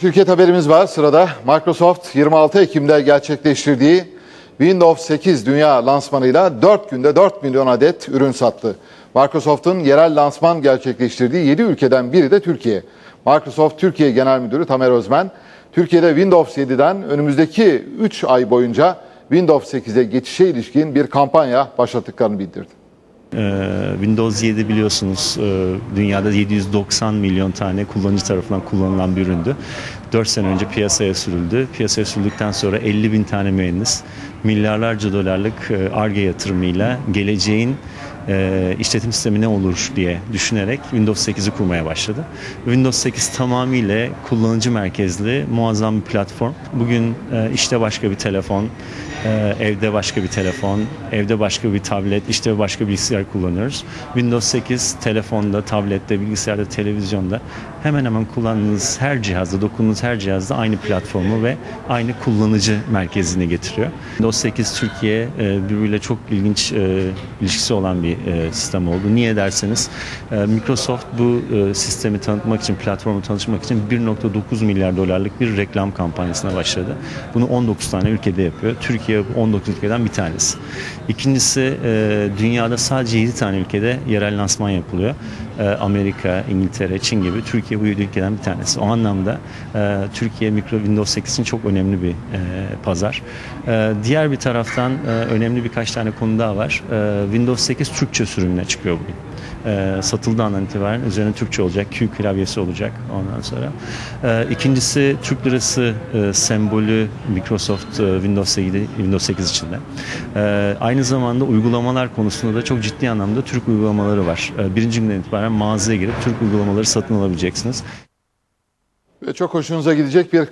Şirket haberimiz var sırada. Microsoft 26 Ekim'de gerçekleştirdiği Windows 8 dünya lansmanıyla 4 günde 4 milyon adet ürün sattı. Microsoft'un yerel lansman gerçekleştirdiği 7 ülkeden biri de Türkiye. Microsoft Türkiye Genel Müdürü Tamer Özmen, Türkiye'de Windows 7'den önümüzdeki 3 ay boyunca Windows 8'e geçişe ilişkin bir kampanya başlattıklarını bildirdi. Ee, Windows 7 biliyorsunuz e, dünyada 790 milyon tane kullanıcı tarafından kullanılan bir üründü. 4 sene önce piyasaya sürüldü. Piyasaya sürüldükten sonra 50 bin tane mühendis milyarlarca dolarlık e, ARGE yatırımıyla geleceğin e, işletim sistemi ne olur diye düşünerek Windows 8'i kurmaya başladı. Windows 8 tamamıyla kullanıcı merkezli muazzam bir platform. Bugün e, işte başka bir telefon, evde başka bir telefon, evde başka bir tablet, işte başka bir bilgisayar kullanıyoruz. Windows 8 telefonda, tablette, bilgisayarda, televizyonda hemen hemen kullandığınız her cihazda, dokunduğunuz her cihazda aynı platformu ve aynı kullanıcı merkezini getiriyor. Windows 8 Türkiye e, birbiriyle çok ilginç e, ilişkisi olan bir e, sistem oldu. Niye derseniz Microsoft bu sistemi tanıtmak için, platformu tanıtmak için 1.9 milyar dolarlık bir reklam kampanyasına başladı. Bunu 19 tane ülkede yapıyor. Türkiye 19 ülkeden bir tanesi. İkincisi dünyada sadece 7 tane ülkede yerel lansman yapılıyor. E, Amerika, İngiltere, Çin gibi. Türkiye bu 7 ülkeden bir tanesi. O anlamda e, Türkiye Micro Windows 8 için çok önemli bir e, pazar. Diğer bir taraftan önemli birkaç tane konu daha var. Windows 8 Türkçe sürümüne çıkıyor bugün e, satıldığından itibaren üzerine Türkçe olacak, Q klavyesi olacak ondan sonra. E, ikincisi Türk lirası e, sembolü Microsoft e, Windows 8, Windows 8 içinde. E, aynı zamanda uygulamalar konusunda da çok ciddi anlamda Türk uygulamaları var. E, birinci günden itibaren mağazaya girip Türk uygulamaları satın alabileceksiniz. Ve çok hoşunuza gidecek bir